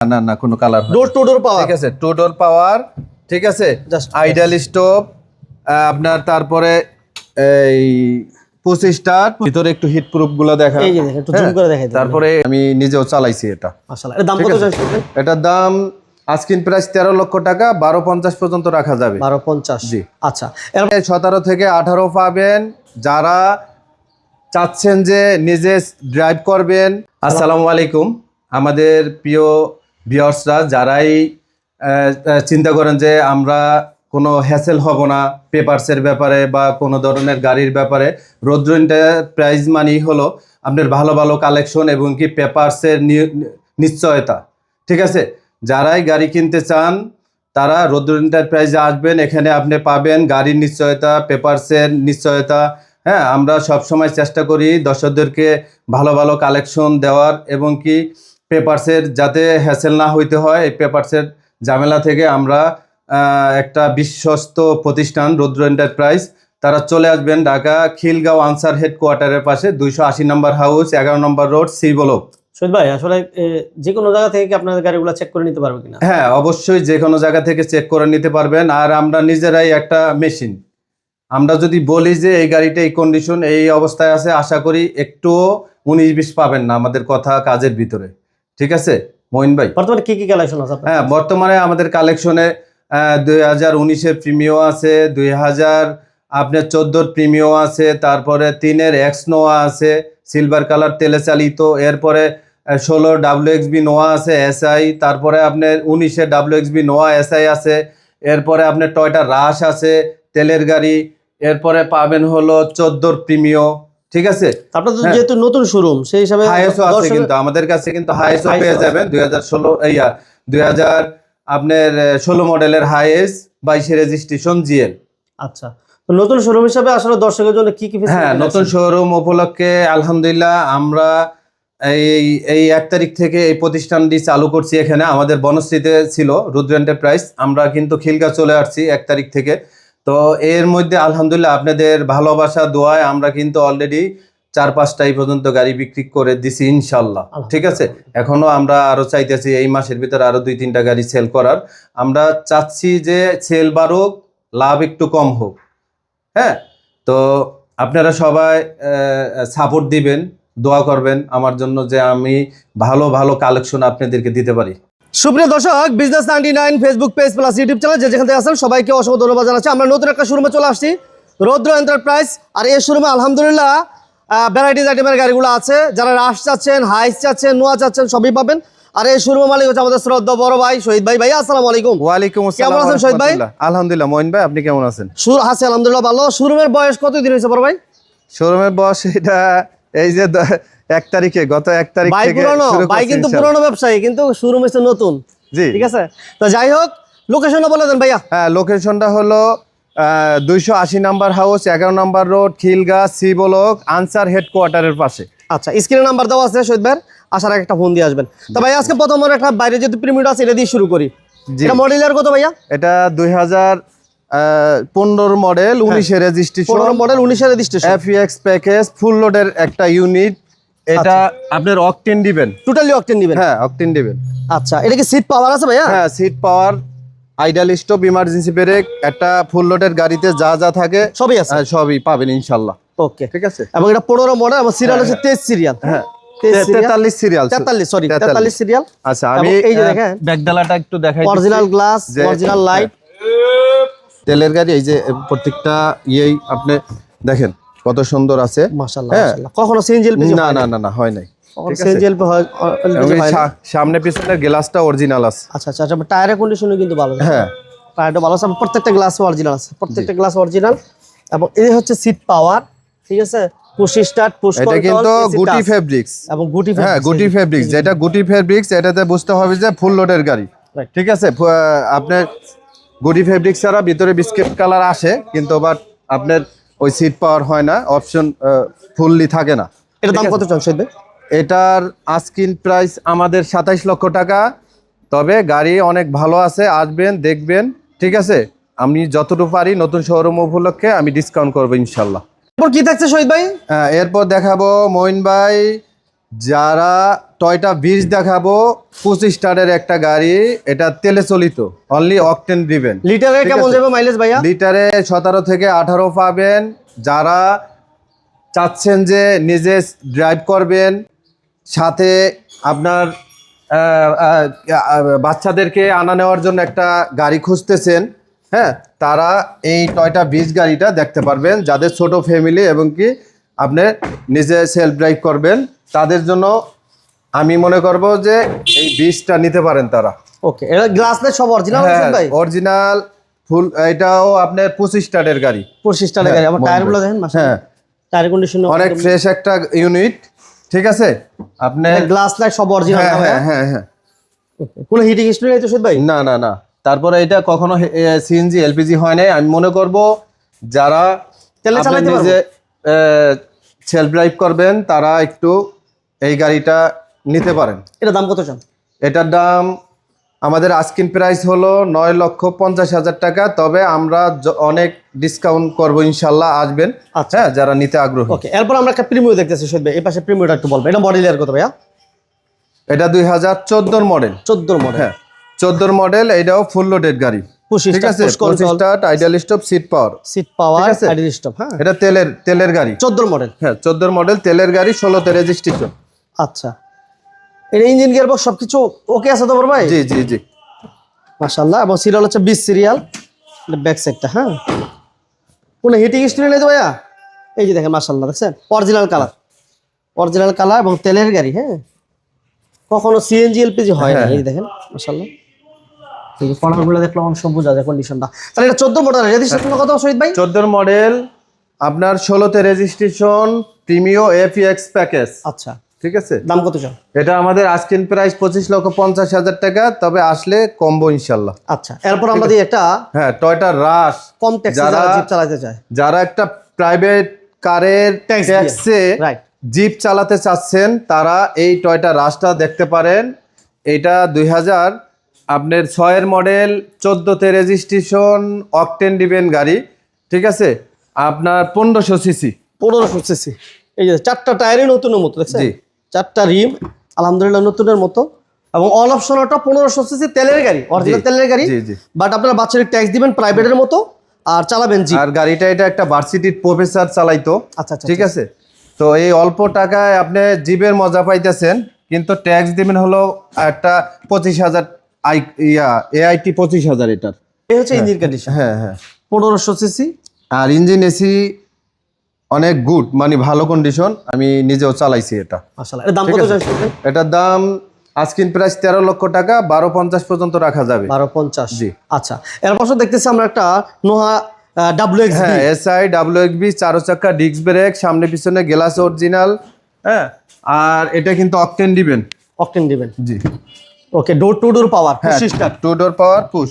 না না কোনো colour door to door power ঠিক আছে টু ডোর পাওয়ার ঠিক আছে? আইডিয়াল স্টোভ আপনার তারপরে এই স্টার্ট ভিতরে একটু হিট প্রুফগুলো দেখা এই যে দেখেন, একটু zoom করে দেখাই দেন। তারপরে আমি নিজেও চালাইছি এটা। এটার দাম আজকিন প্রাইস তেরো লক্ষ টাকা বারো পঞ্চাশ পর্যন্ত রাখা যাবে। বারো পঞ্চাশ। জি। আচ্ছা সতেরো থেকে আঠারো পাবেন যারা চাচ্ছেন যে নিজে ড্রাইভ করবেন। আসসালামু আলাইকুম। আমাদের প্রিয় ভিওর্সরা যারাই চিন্তা করেন যে আমরা কোনো হ্যাসেল হব না পেপারসের ব্যাপারে বা কোনো ধরনের গাড়ির ব্যাপারে রৌদ্র প্রাইজ মানি হলো আপনার ভালো ভালো কালেকশন এবং কি পেপারসের নিশ্চয়তা, ঠিক আছে? যারাই গাড়ি কিনতে চান, তারা রৌদ্র এন্টারপ্রাইজে আসবেন, এখানে আপনি পাবেন গাড়ির নিশ্চয়তা পেপারসের নিশ্চয়তা হ্যাঁ? আমরা সব সময় চেষ্টা করি দর্শকদেরকে ভালো ভালো কালেকশন দেওয়ার এবং কি পেপারসের যাতে হ্যাসেল না হইতে হয় এই পেপারসের ঝামেলা থেকে আমরা একটা বিশ্বস্ত প্রতিষ্ঠান রৌদ্র এন্টারপ্রাইজ তারা চলে আসবেন ঢাকা খিলগাঁও আনসার হেডকোয়ার্টারের পাশে দুইশো আশি নম্বর হাউস এগারো নম্বর রোড সি ব্লক শহীদ ভাই আসলে যে কোনো জায়গা থেকে কি আপনাদের গাড়িগুলো চেক করে নিতে পারবে কিনা? হ্যাঁ অবশ্যই যে কোনো জায়গা থেকে চেক করে নিতে পারবেন। আর আমরা নিজেরাই একটা মেশিন। আমরা যদি বলি যে এই গাড়িটা এই কন্ডিশন এই অবস্থায় আছে আশা করি একটুও উনিশ বিশ পাবেন না আমাদের কথা কাজের ভিতরে। ঠিক আছে? মঈন ভাই। বর্তমানে কি কি কালেকশন আছে হ্যাঁ বর্তমানে আমাদের কালেকশনে দুই হাজার উনিশের প্রিমিও আছে দুই হাজার আপনার চোদ্দোর প্রিমিও আছে তারপরে তিনের এক্স নোয়া আছে সিলভার কালার তেলে চালিত এরপরে ষোলো ডাব্লিউ এক্স বি নোয়া আছে এসআই তারপরে আপনার উনিশে ডাব্লিউ এক্স বি নোয়া এসআই আছে এরপরে আপনার টয়টা রাশ আছে তেলের গাড়ি এরপরে পাবেন হলো চোদ্দোর প্রিমিও ঠিক আছে? আপনার তো হ্যাঁ। যেহেতু নতুন শোরুম সেই হিসাবে হাইএসও আছে কিন্তু আমাদের কাছে কিন্তু হাইএসও পেয়ে। যাবেন। দুই হাজার ষোলো ইয়া দুই হাজার আপনার ষোলো মডেলের হাইএস বাইশে রেজিস্ট্রেশন জিএল। আচ্ছা তো নতুন শোরুম হিসাবে আসলে দর্শকের জন্য কি কি হ্যাঁ নতুন শোরুম উপলক্ষে আলহামদুলিল্লাহ আমরা এই এই এক তারিখ থেকে এই প্রতিষ্ঠানটি চালু করছি এখানে। আমাদের বনশ্রীতে ছিল রুদ্র এন্টারপ্রাইজ আমরা কিন্তু খিলগা চলে আসছি এক তারিখ থেকে। তো এর মধ্যে আলহামদুলিল্লাহ আপনাদের ভালোবাসা দোয়ায় আমরা কিন্তু অলরেডি চার পাঁচটা এই পর্যন্ত গাড়ি বিক্রি করে দিছি ইনশাল্লাহ ঠিক আছে? এখনও আমরা আরও চাইতেছি এই মাসের ভিতরে আরও দুই তিনটা গাড়ি সেল করার। আমরা চাচ্ছি যে সেল বাড়ুক লাভ একটু কম হোক। হ্যাঁ? তো আপনারা সবাই সাপোর্ট দিবেন দোয়া করবেন আমার জন্য যে আমি ভালো ভালো কালেকশন আপনাদেরকে দিতে পারি। সুপ্রিয় দর্শক business ninety nine Facebook page plus YouTube channel যে যেখান থেকে আছেন সবাইকে অসংখ্য ধন্যবাদ জানাচ্ছি। আমরা নতুন একটা শোরুমে চলে আসছি রৌদ্র এন্টারপ্রাইজ আর এই শোরুমে আলহামদুলিল্লাহ ভ্যারাইটিস আইটেমের গাড়িগুলো আছে। যারা রাশ চাচ্ছেন হাইস চাচ্ছেন নোয়া চাচ্ছেন সবই পাবেন। আর এই শোরুমের মালিক হচ্ছে আমাদের শ্রদ্ধা বড় ভাই শহীদ ভাই। ভাই আসসালামু আলাইকুম। ওয়ালাইকুম আসসালাম কেমন আছেন শহীদ ভাই? আলহামদুলিল্লাহ মইন ভাই আপনি কেমন আছেন? সুর হাসি আলহামদুলিল্লাহ ভালো। শোরুমের বয়স কতদিন হয়েছে বড় ভাই? শোরুমের বয়স এটা এই যে এক তারিখে গত এক তারিখ ভাই পুরনো ভাই কিন্তু পুরনো ব্যবসায়ী কিন্তু হচ্ছে নতুন। জি। ঠিক আছে? তো যাই হোক লোকেশনটা বলে দেন ভাইয়া। হ্যাঁ লোকেশনটা হলো দুইশো আশি নাম্বার হাউস এগারো number road Khilgaon C block Ansar হেডকোয়ার্টারের পাশে। আচ্ছা স্ক্রিনে নাম্বার দেওয়া আছে শহীদ ভাইয়ের। আসার আগে একটা ফোন দিয়ে আসবেন। তো ভাই আজকে প্রথম একটা বাইরে যেহেতু প্রিমিয়ার আছে এটা দিয়ে শুরু করি। এটা মডেলের কত ভাইয়া? এটা দুই হাজার পনেরো মডেল উনিশে রেজিস্ট্রেশন পনেরো মডেল উনিশের রেজিস্ট্রেশন এফএক্স প্যাকেজ ফুল লোডের একটা ইউনিট এটা আপনার অকটেন দিবেন। টোটালি অকটেন দিবেন? হ্যাঁ অকটেন দিবেন। আচ্ছা এটা কি সিট পাওয়ার আছে ভাইয়া? হ্যাঁ seat power idle stop emergency brake একটা ফুল লোডের গাড়িতে যা যা থাকে সবই আছে? হ্যাঁ, সবই পাবেন ইনশাল্লাহ। ওকে ঠিক আছে? এবং এটা পনেরো মডেল এবং সিরিয়াল হচ্ছে তেইশ সিরিয়াল হ্যাঁ। তেতাল্লিশ সিরিয়াল তেতাল্লিশ সরি তেতাল্লিশ। সিরিয়াল আচ্ছা আমি এই যে দেখেন, ব্যাকডালাটা একটু দেখাই অরিজিনাল গ্লাস অরিজিনাল লাইট তেলের গাড়ি এই যে প্রত্যেকটা ইয়েই আপনি দেখেন। কত সুন্দর আছে। হ্যাঁ। কখনো না না না না হয় নাই। সামনে পিছনের গ্লাসটা অরিজিনাল আছে। আচ্ছা আচ্ছা আচ্ছা টায়ারের কন্ডিশনও কিন্তু ভালো হ্যাঁ। টায়ারটা ভালো আছে প্রত্যেকটা গ্লাস অরিজিনাল আছে। প্রত্যেকটা গ্লাস অরিজিনাল এবং এই হচ্ছে সিট পাওয়ার ঠিক আছে? পুশ স্টার্ট পুশ এটা কিন্তু গুটি ফেব্রিক্স এবং গুটি হ্যাঁ গুটি ফেব্রিক্স যেটা গুটি ফেব্রিক্স এটাতে বুঝতে হবে যে ফুল লোডের গাড়ি। ঠিক আছে? আপনার গুটি ফেব্রিক্স ছাড়া ভিতরে বিস্কিট কালার আসে কিন্তু বাট আপনার ওই সিট পাওয়ার হয় না অপশন ফুললি থাকে না। এটা দাম কত চান এটার আস্কিন প্রাইস আমাদের সাতাইশ লক্ষ টাকা। তবে গাড়ি অনেক ভালো আছে আসবেন দেখবেন ঠিক আছে? আমি যতটুকু পারি নতুন শোরুম উপলক্ষে আমি ডিসকাউন্ট করব ইনশাল্লাহ। এরপর কি থাকছে শহীদ ভাই? হ্যাঁ, এরপর দেখাবো মইন ভাই যারা টয়টা বিশ দেখাবো পঁচিশ স্টারের একটা গাড়ি এটা তেলে চলিত অনলি অকটেন দিবেন লিটারে কেমন। যাবে মাইলেজ ভাইয়া? লিটারে সতেরো থেকে আঠারো পাবেন। যারা চাচ্ছেন যে নিজে ড্রাইভ করবেন সাথে আপনার বাচ্চাদেরকে আনা নেওয়ার জন্য একটা গাড়ি খুঁজতেছেন হ্যাঁ তারা এই টয়টা বিশ গাড়িটা দেখতে পারবেন। যাদের ছোট ফ্যামিলি এবং কি আপনি নিজে সেলফ ড্রাইভ করবেন। তাদের জন্য আমি মনে করব যে এই বীজটা নিতে পারেন তারা। ওকে এটা গ্লাস লাইট সব অরিজিনাল হ্যাঁ ভাই? অরিজিনাল ফুল এটাও আপনার পঁচিশ স্টারের গাড়ি। পঁচিশ টাকা হ্যাঁ, গাড়ি আমার মনে টায়ারগুলো। দেখেন হ্যাঁ। টায়ার কন্ডিশন অনেক ফ্রেশ একটা ইউনিট ঠিক আছে? আপনার গ্লাস লাইট সব অরিজিনাল হ্যাঁ হ্যাঁ হ্যাঁ? হ্যাঁ কোনো হিটিং হিস্ট্রি নেই তো সুদ ভাই? না না না। তারপরে এটা কখনো সিএনজি এলপিজি হয় নাই। আমি মনে করব যারা তেলে চালাতে নিজে সেলফ ড্রাইভ করবেন তারা একটু এই গাড়িটা নিতে পারেন। এটা দাম কত চান? এটার দাম আমাদের আস্কিন প্রাইস হলো নয় লক্ষ পঞ্চাশ হাজার টাকা তবে আমরা অনেক ডিসকাউন্ট করব ইনশাল্লাহ আসবেন। আচ্ছা। হ্যাঁ যারা নিতে আগ্রহী। ওকে এরপর আমরা একটা প্রিমিয়াম দেখতেছি ভাই এই পাশে প্রিমিয়ামটা একটু বলবেন এটা মডেল এর কত ভাইয়া? এটা দুই হাজার চোদ্দোর মডেল চোদ্দোর মডেল হ্যাঁ চোদ্দোর মডেল এটাও ফুল লোডেড গাড়ি। ঠিক আছে? Idle stop seat power seat power stop হ্যাঁ। এটা তেলের তেলের গাড়ি। চোদ্দোর মডেল হ্যাঁ চোদ্দোর মডেল তেলের গাড়ি ষোলোতে রেজিস্ট্রেশন আচ্ছা। এটা ইঞ্জিন গিয়ার বক্স সবকিছু ওকে আছে তো ভাই? জি জি জি। মাশাআল্লাহ এবং সিরিয়াল হচ্ছে বিশ সিরিয়াল ব্যাক সাইডটা হ্যাঁ? কোনো হিটিং হিস্ট্রি নেই তো ভাইয়া? এই যে দেখেন মাশাআল্লাহ দেখছেন? অরিজিনাল কালার অরিজিনাল কালার এবং তেলের গাড়ি হ্যাঁ? কখনো সিএনজি এলপিজি হয় না হ্যাঁ। এই দেখেন মাশাআল্লাহ। এই যে কর্নারগুলো দেখলাম বোঝা যায় কন্ডিশনটা তাহলে এটা মডেল রেজিস্ট্রেশন কত শহীদ ভাই? চোদ্দোর মডেল আপনার ষোলোতে রেজিস্ট্রেশন প্রিমিও এফিএক্স প্যাকেজ আচ্ছা। ঠিক আছে? দাম কত চান এটা আমাদের আজকের প্রাইস পঁচিশ লক্ষ পঞ্চাশ হাজার টাকা তবে আসলে কমবো ইনশাল্লাহ। আচ্ছা এরপর আমরা দিই একটা হ্যাঁ টয়টা রাশ কম ট্যাক্সি যারা- জিপ চালাতে চায়। যারা একটা প্রাইভেট কারের ট্যাক্সে জিপ চালাতে চাচ্ছেন তারা এই টয়টা রাশটা দেখতে পারেন। এটা দুই হাজার আপনার ছয়ের মডেল চোদ্দোতে রেজিস্ট্রেশন অকটেন ডিবেন গাড়ি ঠিক আছে? আপনার পনেরোশো সিসি পনেরোশো সিসি এই যে চারটা টায়ারই নতুন মতো দেখছেন? জি। চারটা রিম আলহামদুলিল্লাহ নতুনের মতো। এবং অল অপশন ওটা পনেরোশো সিসি তেলের গাড়ি অরিজিনাল তেলের গাড়ি। বাট আপনার বাচ্চাদের ট্যাক্স দিবেন প্রাইভেটের মতো আর চালাবেন জি আর গাড়িটা এটা একটা ভার্সিটির প্রফেসর চালাইতো। আচ্ছা আচ্ছা ঠিক আছে? তো এই অল্প টাকায় আপনি জিবের মজা পাইতেছেন কিন্তু ট্যাক্স দিবেন হলো একটা পঁচিশ হাজার আই ইয়া এআইটি পঁচিশ হাজার এটার। এই হচ্ছে ইঞ্জিন কন্ডিশন হ্যাঁ হ্যাঁ। পনেরোশো সিসি আর ইঞ্জিন এসি অনেক গুড মানে ভালো কন্ডিশন আমি নিজেও চালাইছি এটা। দাম কত এটার দাম আজকিন প্রাইস তেরো লক্ষ টাকা বারো পঞ্চাশ পর্যন্ত রাখা যাবে। বারো পঞ্চাশ। জি। আচ্ছা এরপর তো দেখতেছি আমরা একটা নোহা ডাব্লিউ এক্স হ্যাঁ এসআই ডাব্লিউ এক্সবি চারো চাক্কা ডিস্ক ব্রেক সামনে পিছনে গ্লাস অরিজিনাল হ্যাঁ আর এটা কিন্তু অকটেন দিবেন। অকটেন দিবেন। জি। Okay door two door power হ্যাঁ টু ডোর পাওয়ার পুশ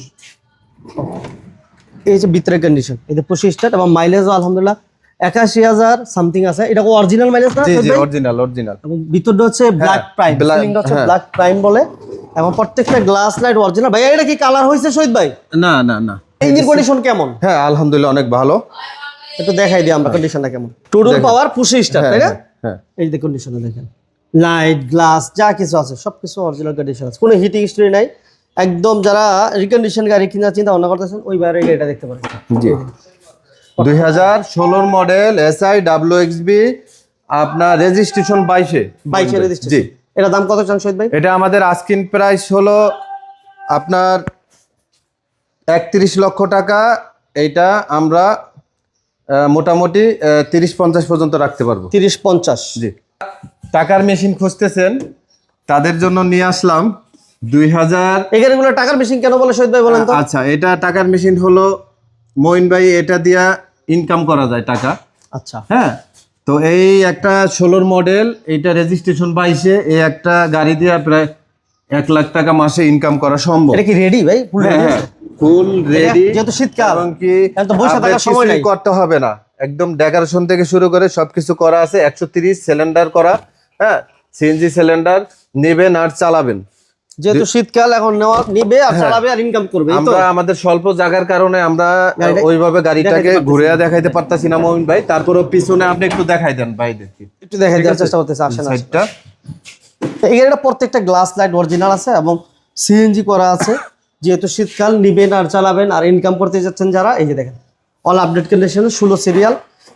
এই যে ভিতরের কন্ডিশন এই যে পঁচিশটা এবং মাইলেজও আলহামদুলিল্লাহ একাশি হাজার সামথিং আছে। এটা অরিজিনাল মাইলেজ না জি? অরিজিনাল অরিজিনাল ভিতরটা হচ্ছে ব্ল্যাক প্রাইম সিলিংটা হচ্ছে। ব্ল্যাক প্রাইম বলে। এবং প্রত্যেকটা গ্লাস লাইট অরিজিনাল ভাই এটা কি কালার হয়েছে শহীদ ভাই? না না না। ইঞ্জিন কন্ডিশন কেমন? হ্যাঁ আলহামদুলিল্লাহ অনেক ভালো। একটু দেখাই দিই আমরা কন্ডিশনটা কেমন। টুডুর পাওয়ার পুশি স্টার তাই না? হ্যাঁ, হ্যাঁ। এই যে কন্ডিশনে দেখেন। লাইট গ্লাস যা কিছু আছে সব কিছু অরিজিনাল কন্ডিশন আছে। কোনো হিটিং হিস্ট্রি নাই। একদম যারা রিকন্ডিশন গাড়ি কিনা চিন্তা ভাবনা করতেছেন ওই বাইরে এটা দেখতে পারেন। জি। দুই হাজার ষোলোর মডেল এসআই ডাব্লিউ এক্সবি আপনার রেজিস্ট্রেশন বাইশে। বাইশে রেজিস্ট্রেশন এটা দাম কত চান শহীদ ভাই? এটা আমাদের আস্কিন প্রাইস হলো আপনার একত্রিশ লক্ষ টাকা। এইটা আমরা মোটামুটি তিরিশ পঞ্চাশ পর্যন্ত রাখতে পারব। তিরিশ পঞ্চাশ। জি। টাকার মেশিন খুঁজতেছেন তাদের জন্য নিয়ে আসলাম দুই হাজার এই টাকার মেশিন কেন বলে শহীদ ভাই বলেন তো? আচ্ছা এটা টাকার মেশিন হলো মইন ভাই এটা দিয়া ইনকাম করা যায় টাকা। আচ্ছা। হ্যাঁ? তো এই একটা ষোলোর মডেল এইটা রেজিস্ট্রেশন বাইশে এই একটা গাড়ি দিয়ে প্রায় এক লাখ টাকা মাসে ইনকাম করা সম্ভব। এটা কি রেডি ভাই? ফুল রেডি ফুল রেডি যেহেতু শীতকাল, এবং কি বসে থাকার সময় নাই। করতে হবে না। একদম ডেকোরেশন থেকে শুরু করে সবকিছু করা আছে একশো তিরিশ সিলিন্ডার করা হ্যাঁ? সিএনজি সিলিন্ডার নেবেন আর চালাবেন। যেহেতু শীতকাল এখন নেওয়া নিবে আর চালাবে আর ইনকাম করবে আমরা আমাদের স্বল্প জায়গার কারণে আমরা ওইভাবে গাড়িটাকে ঘুরে দেখাইতে পারতাছি না মমিন ভাই। পিছনে আপনি একটু দেখাই দেন ভাই দেখি একটু দেখাই দেওয়ার চেষ্টা করতেছে আসেন আসেন। সাইডটা। এই গাড়িটা প্রত্যেকটা গ্লাস লাইট অরিজিনাল আছে এবং সিএনজি করা আছে। যেহেতু শীতকাল নিবেন আর চালাবেন আর ইনকাম করতে যাচ্ছেন যারা এই যে দেখেন অল আপডেট কন্ডিশন ষোলো সিরিয়াল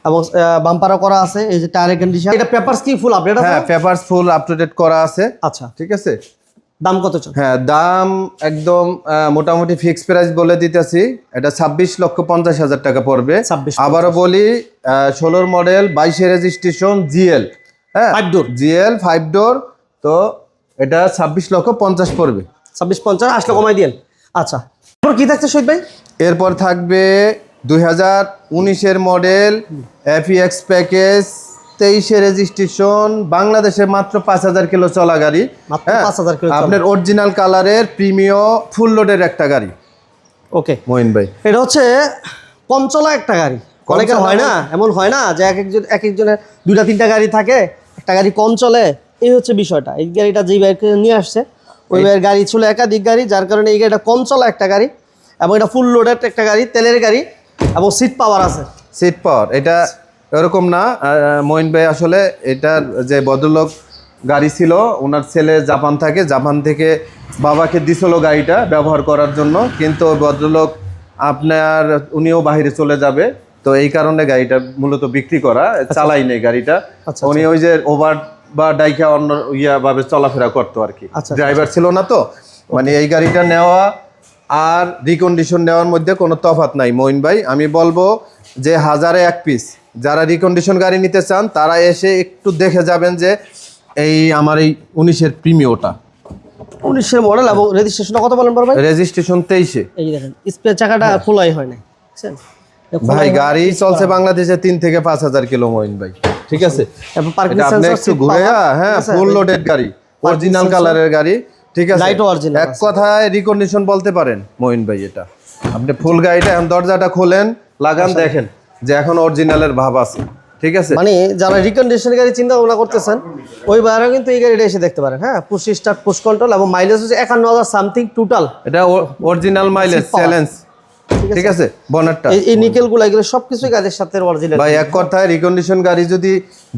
এবং বাম্পারও করা আছে এই যে টায়ারের কন্ডিশন এটা পেপারস কি ফুল আপডেট আছে? হ্যাঁ papers full up to date করা আছে। আচ্ছা। ঠিক আছে? দাম কত হ্যাঁ দাম একদম মোটামুটি ফিক্স প্রাইস বলে দিতেছি। এটা ছাব্বিশ লক্ষ পঞ্চাশ হাজার টাকা পড়বে। 26 আবারও বলি ষোলোর মডেল বাইশে রেজিস্ট্রেশন জিএল হ্যাঁ Five door। GL five door তো এটা ছাব্বিশ লক্ষ পঞ্চাশ পড়বে। ছাব্বিশ পঞ্চাশ আসলে কমাই দিয়েন। আচ্ছা এরপর কি থাকছে শহীদ ভাই? এরপর থাকবে দুই হাজার উনিশের মডেল এফিএক্স প্যাকেজ তেইশে রেজিস্ট্রেশন বাংলাদেশে মাত্র পাঁচ হাজার কিলো চলা গাড়ি। হ্যাঁ, 5,000 কিলো আপনার অরিজিনাল কালারের প্রিমিয় ফুল লোডের একটা গাড়ি। ওকে। মহিন ভাই। এটা হচ্ছে কম চলা একটা গাড়ি। অনেকের হয় না এমন হয় না যে এক একজন এক একজনের দুইটা তিনটা গাড়ি থাকে একটা গাড়ি কম চলে। এই হচ্ছে বিষয়টা। এই গাড়িটা যেই বাইকে নিয়ে আসছে ওই বাইয়ের গাড়ি ছিল একাধিক গাড়ি যার কারণে এই গাড়িটা কম চলা একটা গাড়ি এবং এটা ফুল লোডের একটা গাড়ি তেলের গাড়ি এবং সিট পাওয়ার আছে। সিট পাওয়ার এটা এরকম না মঈন ভাই আসলে এটার যে ভদ্রলোক গাড়ি ছিল ওনার ছেলে জাপান থাকে জাপান থেকে বাবাকে দিছিল গাড়িটা ব্যবহার করার জন্য কিন্তু ভদ্রলোক আপনার উনিও বাইরে চলে যাবে তো এই কারণে গাড়িটা মূলত বিক্রি করা চালাই নেই গাড়িটা। আচ্ছা, উনি ওই যে ওভার বা ডাইকা অন্য ইয়া ভাবে চলাফেরা করতো আর কি। আচ্ছা, ড্রাইভার ছিল না তো। মানে এই গাড়িটা নেওয়া আর রিকন্ডিশন নেওয়ার মধ্যে কোনো তফাৎ নাই। মঈন ভাই আমি বলব যে হাজারে এক পিস যারা রিকন্ডিশন গাড়ি নিতে চান তারা এসে একটু দেখে যাবেন যে এই আমার এই উনিশের প্রিমিওটা। উনিশের মডেল এবং রেজিস্ট্রেশনটা কত বলেন বড় ভাই? রেজিস্ট্রেশন তেইশে। এই দেখেন স্পেয়ার চাকাটা খোলাই হয় না বুঝছেন? ভাই গাড়ি চলছে বাংলাদেশে তিন থেকে পাঁচ হাজার কিলো মঈন ভাই ঠিক আছে? পার্কিং এটা আপনি একটু ঘুরে হ্যাঁ ফুল লোডেড গাড়ি অরিজিনাল কালারের গাড়ি ঠিক আছে? ও original এক কথায় রিকন্ডিশন বলতে পারেন মঈন ভাই এটা। আপনি ফুল গাড়িটা এখন দরজাটা খোলেন লাগান দেখেন। যে এখন অরিজিনালের ভাব আছে ঠিক আছে? মানে যারা রিকন্ডিশন গাড়ি চিন্তা ভাবনা করতেছেন ওই বাইরে কিন্তু এই গাড়িটা এসে দেখতে পারেন হ্যাঁ? পুশ স্টার্ট পুশ কন্ট্রোল এবং মাইলেজ হচ্ছে একান্ন হাজার সামথিং টোটাল এটা অরিজিনাল মাইলেজ চ্যালেঞ্জ ঠিক আছে? বনারটা এই এই নিকেলগুলো এগুলো সবকিছুই গাড়ির সাথে অরিজিনাল ভাই এক কথায় রিকন্ডিশন গাড়ি যদি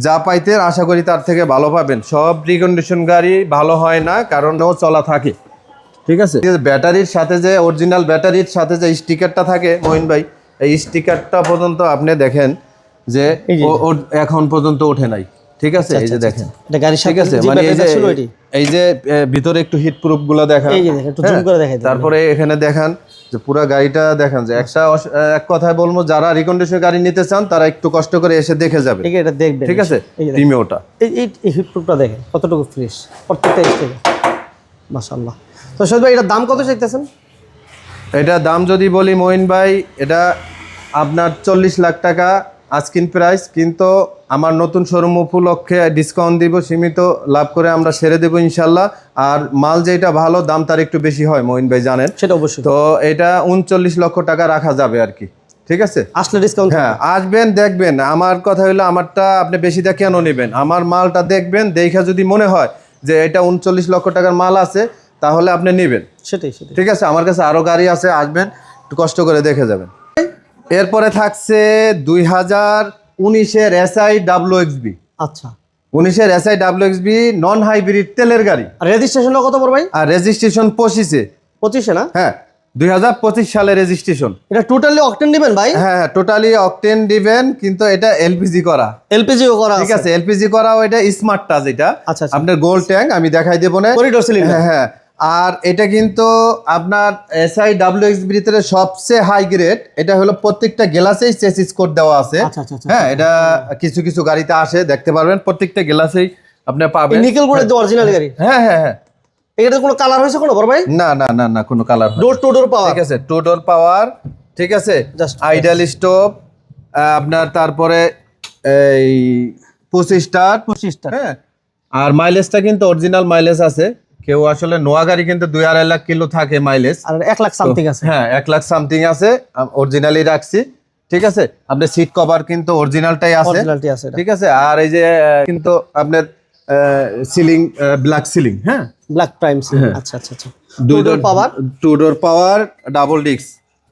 যা পাইতেন আশা করি তার থেকে ভালো পাবেন। সব রিকন্ডিশন গাড়ি ভালো হয় না কারণ ও চলা থাকে। ঠিক আছে? ব্যাটারির সাথে যে অরিজিনাল ব্যাটারির সাথে যে স্টিকারটা থাকে মহিন ভাই এই স্টিকারটা পর্যন্ত আপনি দেখেন যে এখন পর্যন্ত ওঠে নাই। ঠিক আছে? এই যে দেখেন। এটা গাড়ির ঠিক আছে? মানে এই যে এই যে ভিতরে একটু হিট প্রুফগুলো দেখান। এই যে দেখেন একটু জুম হ্যাঁ, করে দেখাই তারপরে এখানে দেখান যে পুরো গাড়িটা দেখান যে একটা এক কথায় বলব যারা রিকন্ডিশন গাড়ি নিতে চান তারা একটু কষ্ট করে এসে দেখে যাবে। ঠিক আছে এটা দেখবেন। ঠিক আছে? প্রিমিওটা এই এই এই হিটপ্রুফটা দেখেন কতটুকু ফ্রেশ প্রত্যেকটা স্টেজে মাশাআল্লাহ। তো সৈয়দ ভাই এটার দাম কত চাইতেছেন? এটা দাম যদি বলি মঈন ভাই এটা আপনার চল্লিশ লাখ টাকা আজকিন প্রাইস কিন্তু আমার নতুন শোরুম উপলক্ষে ডিসকাউন্ট দিব সীমিত লাভ করে আমরা সেরে দেবো ইনশাল্লাহ। আর মাল যেটা ভালো দাম তার একটু বেশি হয় মঈন ভাই জানেন। সেটা অবশ্যই। তো এটা উনচল্লিশ লক্ষ টাকা রাখা যাবে আর কি। ঠিক আছে? আসলে ডিসকাউন্ট হ্যাঁ আসবেন দেখবেন। আমার কথা হলো আমারটা আপনি বেশিটা কেন নেবেন? আমার মালটা দেখবেন দেখা যদি মনে হয় যে এটা উনচল্লিশ লক্ষ টাকার মাল আছে তাহলে আপনি নেবেন। সেটাই সেটাই। ঠিক আছে আমার কাছে আরও গাড়ি আছে আসবেন একটু কষ্ট করে দেখে যাবেন। এরপরে থাকছে দুই হাজার উনিশের এসআই ডাব্লিউ এক্সবি আচ্ছা। উনিশের SI W XB non hybrid তেলের গাড়ি। আর রেজিস্ট্রেশনটা কত পড়বে ভাই? আর রেজিস্ট্রেশন পঁচিশে। পঁচিশে না? হ্যাঁ দুই হাজার পঁচিশ সালে রেজিস্ট্রেশন এটা টোটালি অকটেন দিবেন ভাই? হ্যাঁ হ্যাঁ টোটালি অকটেন দিবেন কিন্তু এটা এলপিজি করা। এলপিজিও করা ঠিক আছে। এলপিজি করাও এটা স্মার্ট টাচ এটা। আচ্ছা, আচ্ছা। আপনার গোল ট্যাঙ্ক আমি দেখাই দেবো না। করিডোর সিলিন্ডার হ্যাঁ হ্যাঁ। আর এটা কিন্তু আপনার এসআই ডাব্লিউ এক্স ভিতরে সবচেয়ে হাই গ্রেড এটা হলো প্রত্যেকটা গ্লাসেই চেসিস কোড দেওয়া আছে। আচ্ছা, আচ্ছা, আচ্ছা। হ্যাঁ এটা কিছু কিছু গাড়িতে আসে দেখতে পারবেন প্রত্যেকটা গ্লাসেই আপনি পাবেন। নিকেলগুলো অরিজিনাল গাড়ি? হ্যাঁ হ্যাঁ হ্যাঁ। এটাতে কোনো কালার হয়েছে কোনো বড় ভাই? না না না না কোনো colour door two door power ঠিক আছে টু ডোর পাওয়ার ঠিক আছে? আইডাল স্টোভ আপনার তারপরে এই পঁচিশ স্টার পঁচিশটা হ্যাঁ আর মাইলেজটা কিন্তু অরিজিনাল মাইলেজ আছে। কেউ আসলে নোয়া গাড়ি কিন্তু দুই আড়াই লাখ কিলো থাকে মাইলেজ আর এক লাখ সামথিং আছে। হ্যাঁ এক লাখ সামথিং আছে। অরিজিনালি রাখছি। ঠিক আছে? আপনার সিট কভার কিন্তু অরিজিনালটাই আছে। ঠিক আছে? আর এই যে কিন্তু আপনার সিলিং ব্ল্যাক সিলিং হ্যাঁ? ব্ল্যাক প্রাইম আচ্ছা আচ্ছা আচ্ছা। দুই door power two door power double disc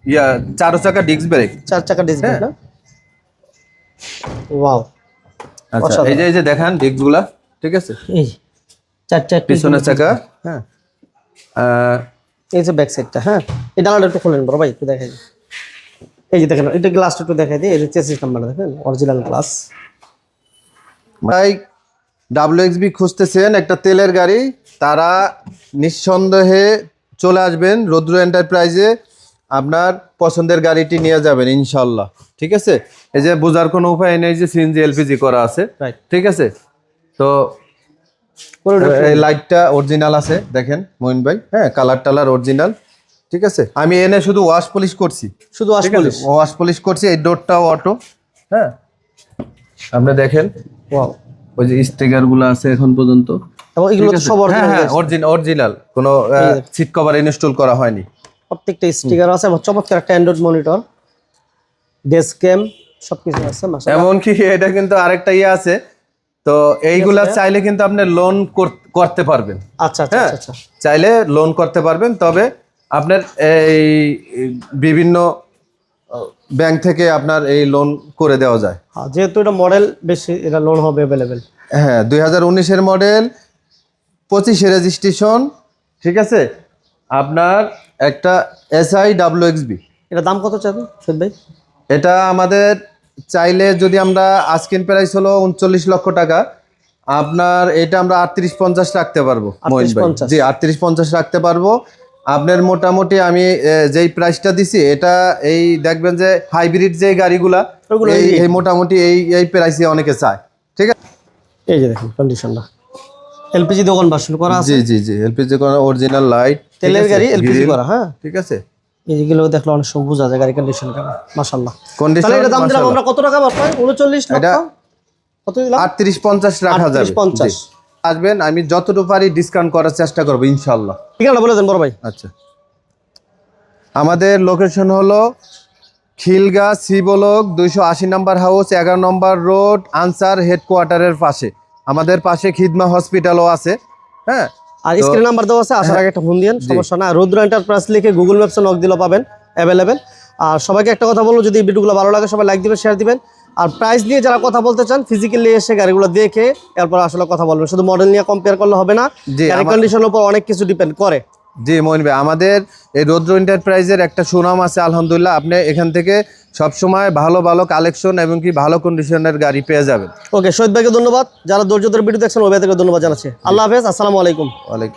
yeah চার চাকা ডিস্ক ব্রেক চার চাকা হ্যাঁ। না? ওয়াও আচ্ছা এই যে এই যে দেখেন ডিস্কগুলা। ঠিক আছে? এই চার চার পিছনের চাকা? হ্যাঁ। এই যে ব্যাক সাইডটা হ্যাঁ। এই ডালাটা একটু খোলেন বড় ভাই একটু দেখাই। এই যে দেখেন এটা গ্লাসটা একটু দেখাই দিই এই যে চেসিস নাম্বারটা দেখেন অরিজিনাল গ্লাস ভাই ডাব্লিউএক্সবি খুঁজতেছেন একটা তেলের গাড়ি তারা নিঃসন্দেহে চলে আসবেন রৌদ্র এন্টারপ্রাইজে আপনার পছন্দের গাড়িটি নিয়ে যাবেন ইনশাল্লাহ ঠিক আছে? এই যে বোঝার কোনো উপায় নেই যে সিএনজি এলপিজি করা আছে। ঠিক আছে? তো এই লাইটটা অরিজিনাল আছে দেখেন মহিন ভাই। হ্যাঁ কালার টালার অরিজিনাল ঠিক আছে? আমি এনে শুধু ওয়াশ পলিশ করছি। শুধু ঠিক আছে? ওয়াশ পলিশ করছি এই ডোরটাও অটো হ্যাঁ? আপনি দেখেন ওয়াও ওই যে স্টিকারগুলো আছে এখন পর্যন্ত। এবং এগুলো তো সব হ্যাঁ হ্যাঁ অরিজিনাল অরিজিনাল কোনো সিট কভার ইনস্টল করা হয়নি। প্রত্যেকটা স্টিকার আছে এবং চমৎকার একটা অ্যান্ড্রয়েড মনিটর ডেস্ক ক্যাম সবকিছু আছে এমনকি এটা কিন্তু আরেকটা ইয়ে আছে তো এইগুলা চাইলে কিন্তু আপনি লোন করতে পারবেন। আচ্ছা আচ্ছা হ্যাঁ? আচ্ছা, আচ্ছা। চাইলে লোন করতে পারবেন তবে আপনার এই বিভিন্ন ব্যাংক থেকে আপনার এই লোন করে দেওয়া যায়। হ্যাঁ, যেহেতু এটা মডেল বেশি এটা লোন হবে অ্যাভেলেবেল হ্যাঁ দুই হাজার উনিশের মডেল পঁচিশে রেজিস্ট্রেশন ঠিক আছে? আপনার একটা এসআই ডাব্লিউ এক্সবি এটা দাম কত চাবেন সৈয়দ ভাই? এটা আমাদের চাইলে যদি আমরা আজকিন প্রাইস হলো উনচল্লিশ লক্ষ টাকা আপনার এটা আমরা আটত্রিশ পঞ্চাশ রাখতে পারব মহিন ভাই। 38, জি আটত্রিশ পঞ্চাশ রাখতে পারব। আপনার মোটামুটি আমি যেই প্রাইসটা দিছি এটা এই দেখবেন যে হাইব্রিড যে গাড়িগুলা এই মোটামুটি এই এই প্রাইসে অনেকে চায়। ঠিক আছে? এই যে দেখুন কন্ডিশনটা এলপিজি দোকান বাসন করা আছে? জি জি জি এলপিজি করা অরিজিনাল লাইট তেলের গাড়ি এলপিজি করা হ্যাঁ। ঠিক আছে? এইগুলো দেখলে অনেক সময় বোঝা যায় গাড়ি কন্ডিশন কেমন। মাশাআল্লাহ। কন্ডিশন তাহলে এটা দাম দিলাম আমরা কত টাকা আপনার উনচল্লিশ লক্ষ? কত দিলাম? আটত্রিশ পঞ্চাশ রাখা যাবে 38, 50 আসবেন আমি যতটুকু পারি ডিসকাউন্ট করার চেষ্টা করব ইনশাল্লাহ ঠিকানা বলে দেন বড় ভাই। আচ্ছা। আমাদের লোকেশন হলো খিলগা শিবলোক দুইশো আশি নম্বর হাউস এগারো নম্বর রোড আনসার হেডকোয়ার্টারের পাশে। আমাদের পাশে খিদমা হসপিটালও আছে হ্যাঁ? আর স্ক্রিন নাম্বার দেওয়া আছে আসার আগে একটা ফোন দিন সমস্যা না রুদ্র এন্টারপ্রাইজ লিখে গুগল ম্যাপসে নক দিলেও পাবেন অ্যাভেলেবেল আর সবাইকে একটা কথা বলব যদি ভিডিওগুলো ভালো লাগে সবাই লাইক দিবেন শেয়ার দিবেন। আর প্রাইস নিয়ে যারা কথা বলতে চান ফিজিক্যালি এসে গাড়িগুলো দেখে এরপর আসলে কথা বলবেন। শুধু মডেল নিয়ে কম্পেয়ার করলে হবে না গাড়ি কন্ডিশনের উপর অনেক কিছু ডিপেন্ড করে। জি মোহন ভাই আমাদের এই রৌদ্র এন্টারপ্রাইজের একটা সুনাম আছে আলহামদুলিল্লাহ। আপনি এখান থেকে সবসময় ভালো ভালো কালেকশন এবং কি ভালো কন্ডিশনের গাড়ি পেয়ে যাবেন। ওকে শহীদ ভাইকে ধন্যবাদ। যারা ধৈর্য ধরে ভিডিও দেখছেন ওই ভাই থেকে ধন্যবাদ জানাচ্ছি। আল্লাহ হাফেজ আসসালামু আলাইকুম। ওয়ালাইকুম